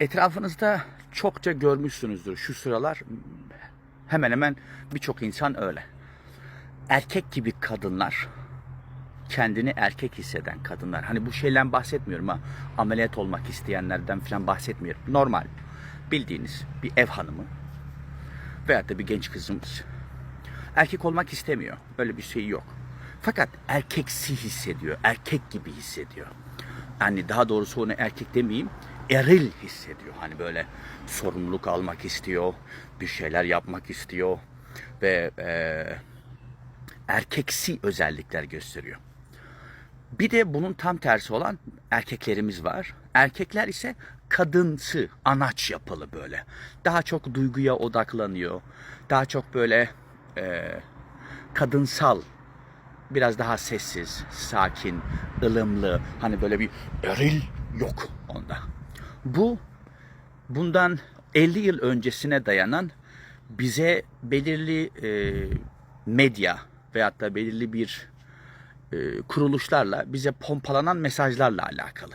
Etrafınızda çokça görmüşsünüzdür şu sıralar. Hemen hemen birçok insan öyle. Erkek gibi kadınlar, kendini erkek hisseden kadınlar. Hani bu şeyden bahsetmiyorum ha. Ameliyat olmak isteyenlerden falan bahsetmiyorum. Normal. Bildiğiniz bir ev hanımı veyahut da bir genç kızımız. Erkek olmak istemiyor. Öyle bir şey yok. Fakat erkeksi hissediyor. Erkek gibi hissediyor. Yani daha doğrusu onu erkek demeyeyim. Eril hissediyor. Hani böyle sorumluluk almak istiyor. Bir şeyler yapmak istiyor. Ve eee erkeksi özellikler gösteriyor. Bir de bunun tam tersi olan erkeklerimiz var. Erkekler ise kadınsı, anaç yapılı böyle. Daha çok duyguya odaklanıyor. Daha çok böyle e, kadınsal, biraz daha sessiz, sakin, ılımlı. Hani böyle bir eril yok onda. Bu bundan 50 yıl öncesine dayanan bize belirli e, medya veyahut da belirli bir e, kuruluşlarla bize pompalanan mesajlarla alakalı.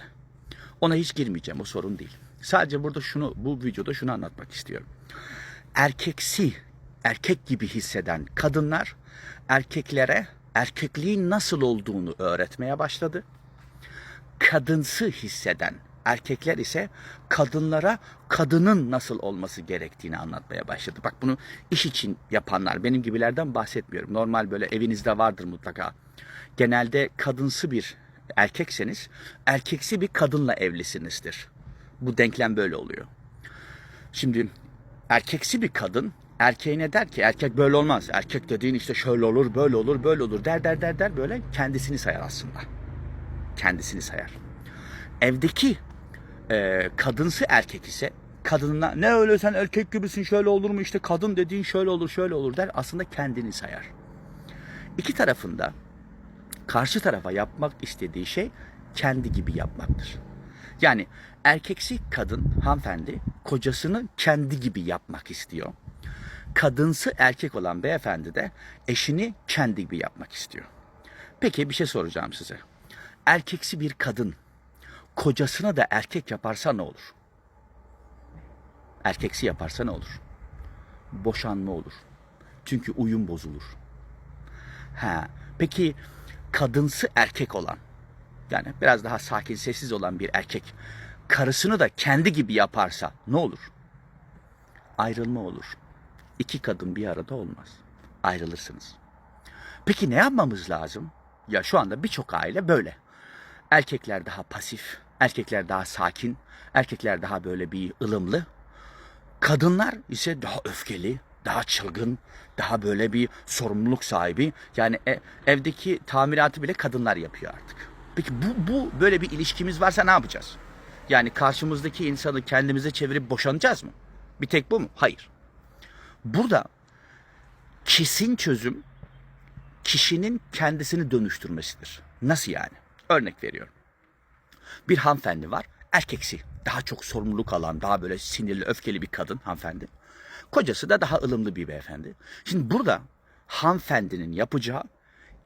Ona hiç girmeyeceğim o sorun değil. Sadece burada şunu bu videoda şunu anlatmak istiyorum. Erkeksi, erkek gibi hisseden kadınlar erkeklere erkekliğin nasıl olduğunu öğretmeye başladı. Kadınsı hisseden erkekler ise kadınlara kadının nasıl olması gerektiğini anlatmaya başladı. Bak bunu iş için yapanlar, benim gibilerden bahsetmiyorum. Normal böyle evinizde vardır mutlaka. Genelde kadınsı bir erkekseniz erkeksi bir kadınla evlisinizdir. Bu denklem böyle oluyor. Şimdi erkeksi bir kadın erkeğine der ki erkek böyle olmaz. Erkek dediğin işte şöyle olur, böyle olur, böyle olur der der der der böyle kendisini sayar aslında. Kendisini sayar. Evdeki e, kadınsı erkek ise kadınına ne öyle sen erkek gibisin şöyle olur mu işte kadın dediğin şöyle olur şöyle olur der aslında kendini sayar. İki tarafında karşı tarafa yapmak istediği şey kendi gibi yapmaktır. Yani erkeksi kadın hanımefendi kocasını kendi gibi yapmak istiyor. Kadınsı erkek olan beyefendi de eşini kendi gibi yapmak istiyor. Peki bir şey soracağım size. Erkeksi bir kadın kocasını da erkek yaparsa ne olur? Erkeksi yaparsa ne olur? Boşanma olur. Çünkü uyum bozulur. Ha, peki kadınsı erkek olan yani biraz daha sakin sessiz olan bir erkek karısını da kendi gibi yaparsa ne olur? Ayrılma olur. İki kadın bir arada olmaz. Ayrılırsınız. Peki ne yapmamız lazım? Ya şu anda birçok aile böyle. Erkekler daha pasif, erkekler daha sakin, erkekler daha böyle bir ılımlı. Kadınlar ise daha öfkeli, daha çılgın, daha böyle bir sorumluluk sahibi. Yani e- evdeki tamiratı bile kadınlar yapıyor artık. Peki bu, bu böyle bir ilişkimiz varsa ne yapacağız? Yani karşımızdaki insanı kendimize çevirip boşanacağız mı? Bir tek bu mu? Hayır. Burada kesin çözüm kişinin kendisini dönüştürmesidir. Nasıl yani? Örnek veriyorum. Bir hanımefendi var, erkeksi. Daha çok sorumluluk alan, daha böyle sinirli, öfkeli bir kadın hanımefendi. Kocası da daha ılımlı bir beyefendi. Şimdi burada hanımefendinin yapacağı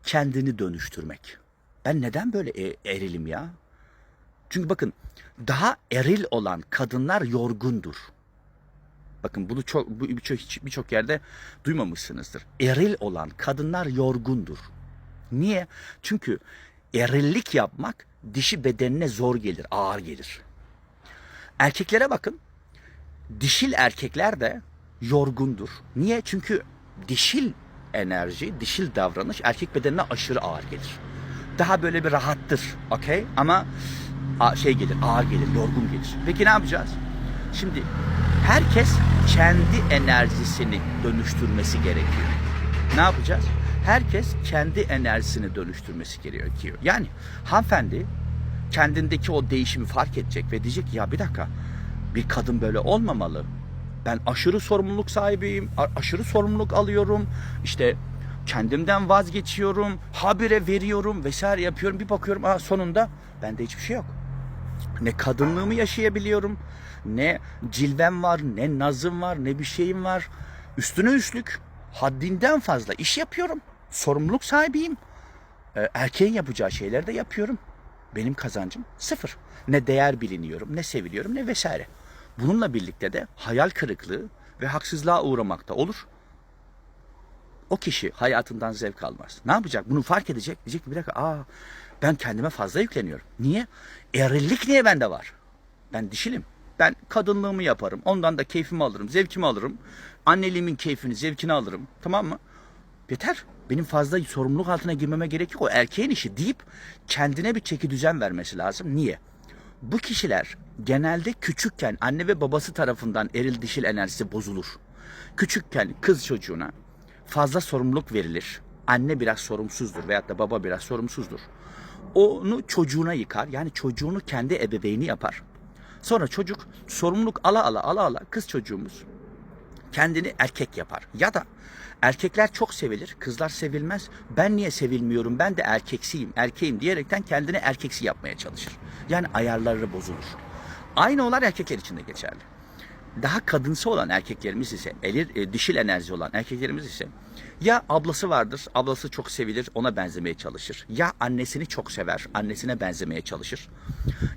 kendini dönüştürmek. Ben neden böyle e- erilim ya? Çünkü bakın daha eril olan kadınlar yorgundur. Bakın bunu çok birçok birçok yerde duymamışsınızdır. Eril olan kadınlar yorgundur. Niye? Çünkü erillik yapmak dişi bedenine zor gelir, ağır gelir. Erkeklere bakın. Dişil erkekler de yorgundur. Niye? Çünkü dişil enerji, dişil davranış erkek bedenine aşırı ağır gelir. Daha böyle bir rahattır. Okey? Ama şey gelir, ağır gelir, yorgun gelir. Peki ne yapacağız? Şimdi herkes kendi enerjisini dönüştürmesi gerekiyor. Ne yapacağız? Herkes kendi enerjisini dönüştürmesi gerekiyor. Yani hanımefendi kendindeki o değişimi fark edecek ve diyecek ki ya bir dakika bir kadın böyle olmamalı. Ben aşırı sorumluluk sahibiyim, aşırı sorumluluk alıyorum. İşte kendimden vazgeçiyorum, habire veriyorum vesaire yapıyorum. Bir bakıyorum aa, sonunda bende hiçbir şey yok. Ne kadınlığımı yaşayabiliyorum, ne cilvem var, ne nazım var, ne bir şeyim var. Üstüne üstlük haddinden fazla iş yapıyorum. Sorumluluk sahibiyim. Ee, erkeğin yapacağı şeyleri de yapıyorum. Benim kazancım sıfır. Ne değer biliniyorum, ne seviliyorum, ne vesaire. Bununla birlikte de hayal kırıklığı ve haksızlığa uğramakta olur. O kişi hayatından zevk almaz. Ne yapacak? Bunu fark edecek. Diyecek ki bir dakika aa ben kendime fazla yükleniyorum. Niye? Erillik niye bende var? Ben dişilim. Ben kadınlığımı yaparım. Ondan da keyfimi alırım, zevkimi alırım. Anneliğimin keyfini, zevkini alırım. Tamam mı? Yeter. Benim fazla sorumluluk altına girmeme gerek yok. O erkeğin işi deyip kendine bir çeki düzen vermesi lazım. Niye? Bu kişiler genelde küçükken anne ve babası tarafından eril dişil enerjisi bozulur. Küçükken kız çocuğuna fazla sorumluluk verilir. Anne biraz sorumsuzdur veyahut da baba biraz sorumsuzdur. Onu çocuğuna yıkar. Yani çocuğunu kendi ebeveyni yapar. Sonra çocuk sorumluluk ala ala ala ala kız çocuğumuz kendini erkek yapar. Ya da erkekler çok sevilir, kızlar sevilmez. Ben niye sevilmiyorum? Ben de erkeksiyim, erkeğim diyerekten kendini erkeksi yapmaya çalışır. Yani ayarları bozulur. Aynı olan erkekler için de geçerli. Daha kadınsı olan erkeklerimiz ise, elir, e, dişil enerji olan erkeklerimiz ise ya ablası vardır, ablası çok sevilir, ona benzemeye çalışır. Ya annesini çok sever, annesine benzemeye çalışır.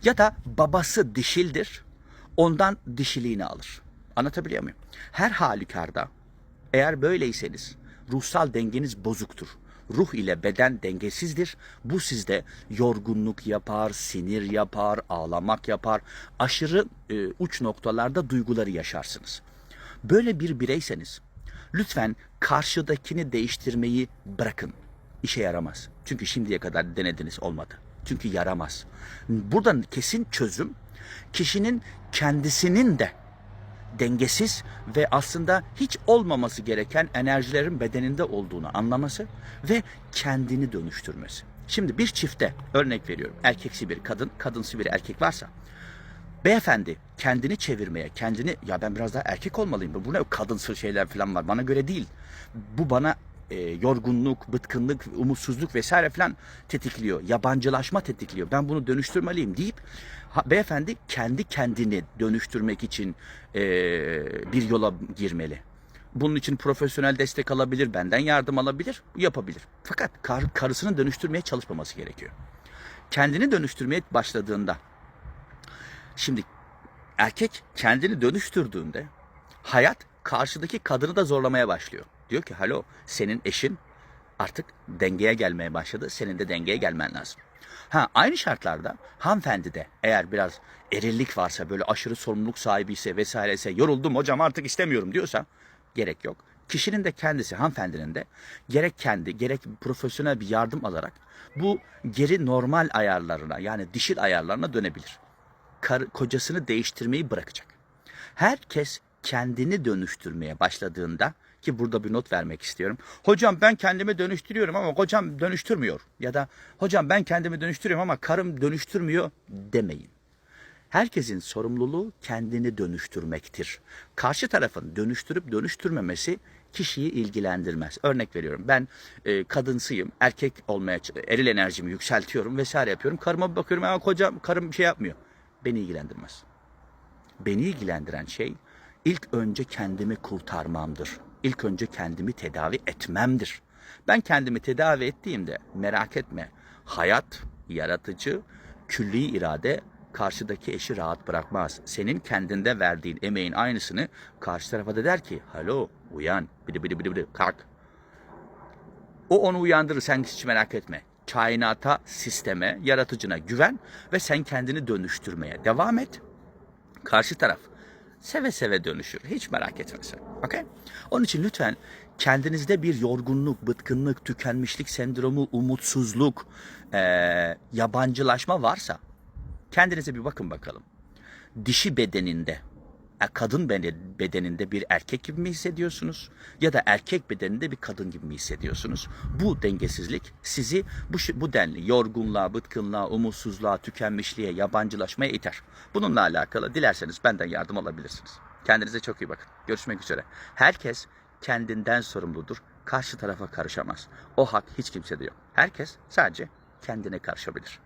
Ya da babası dişildir, ondan dişiliğini alır. Anlatabiliyor muyum? Her halükarda eğer böyleyseniz ruhsal dengeniz bozuktur. Ruh ile beden dengesizdir. Bu sizde yorgunluk yapar, sinir yapar, ağlamak yapar. Aşırı e, uç noktalarda duyguları yaşarsınız. Böyle bir bireyseniz lütfen karşıdakini değiştirmeyi bırakın. İşe yaramaz. Çünkü şimdiye kadar denediniz olmadı. Çünkü yaramaz. Buradan kesin çözüm kişinin kendisinin de dengesiz ve aslında hiç olmaması gereken enerjilerin bedeninde olduğunu anlaması ve kendini dönüştürmesi. Şimdi bir çifte örnek veriyorum. Erkeksi bir kadın, kadınsı bir erkek varsa beyefendi kendini çevirmeye, kendini ya ben biraz daha erkek olmalıyım. Bu ne kadınsı şeyler falan var. Bana göre değil. Bu bana e, yorgunluk, bıtkınlık, umutsuzluk vesaire falan tetikliyor. Yabancılaşma tetikliyor. Ben bunu dönüştürmeliyim deyip ha, beyefendi kendi kendini dönüştürmek için e, bir yola girmeli. Bunun için profesyonel destek alabilir, benden yardım alabilir, yapabilir. Fakat kar, karısını dönüştürmeye çalışmaması gerekiyor. Kendini dönüştürmeye başladığında, şimdi erkek kendini dönüştürdüğünde hayat karşıdaki kadını da zorlamaya başlıyor. Diyor ki halo senin eşin artık dengeye gelmeye başladı. Senin de dengeye gelmen lazım. Ha aynı şartlarda hanımefendi de eğer biraz erillik varsa böyle aşırı sorumluluk sahibi ise vesaire ise yoruldum hocam artık istemiyorum diyorsa gerek yok. Kişinin de kendisi hanımefendinin de gerek kendi gerek profesyonel bir yardım alarak bu geri normal ayarlarına yani dişil ayarlarına dönebilir. Kar, kocasını değiştirmeyi bırakacak. Herkes kendini dönüştürmeye başladığında ki burada bir not vermek istiyorum. Hocam ben kendimi dönüştürüyorum ama kocam dönüştürmüyor. Ya da hocam ben kendimi dönüştürüyorum ama karım dönüştürmüyor demeyin. Herkesin sorumluluğu kendini dönüştürmektir. Karşı tarafın dönüştürüp dönüştürmemesi kişiyi ilgilendirmez. Örnek veriyorum ben e, kadınsıyım, erkek olmaya, eril enerjimi yükseltiyorum vesaire yapıyorum. Karıma bakıyorum ama kocam, karım bir şey yapmıyor. Beni ilgilendirmez. Beni ilgilendiren şey ilk önce kendimi kurtarmamdır. İlk önce kendimi tedavi etmemdir. Ben kendimi tedavi ettiğimde merak etme. Hayat, yaratıcı, külli irade karşıdaki eşi rahat bırakmaz. Senin kendinde verdiğin emeğin aynısını karşı tarafa da der ki halo uyan bidi bidi bidi bidi kalk. O onu uyandırır sen hiç merak etme. Kainata, sisteme, yaratıcına güven ve sen kendini dönüştürmeye devam et. Karşı taraf seve seve dönüşür. Hiç merak etme sen. Okay? Onun için lütfen kendinizde bir yorgunluk, bıtkınlık, tükenmişlik sendromu, umutsuzluk, eee, yabancılaşma varsa kendinize bir bakın bakalım. Dişi bedeninde, e, kadın bede- bedeninde bir erkek gibi mi hissediyorsunuz? Ya da erkek bedeninde bir kadın gibi mi hissediyorsunuz? Bu dengesizlik sizi bu, bu denli yorgunluğa, bıtkınlığa, umutsuzluğa, tükenmişliğe, yabancılaşmaya iter. Bununla alakalı dilerseniz benden yardım alabilirsiniz. Kendinize çok iyi bakın. Görüşmek üzere. Herkes kendinden sorumludur. Karşı tarafa karışamaz. O hak hiç kimsede yok. Herkes sadece kendine karışabilir.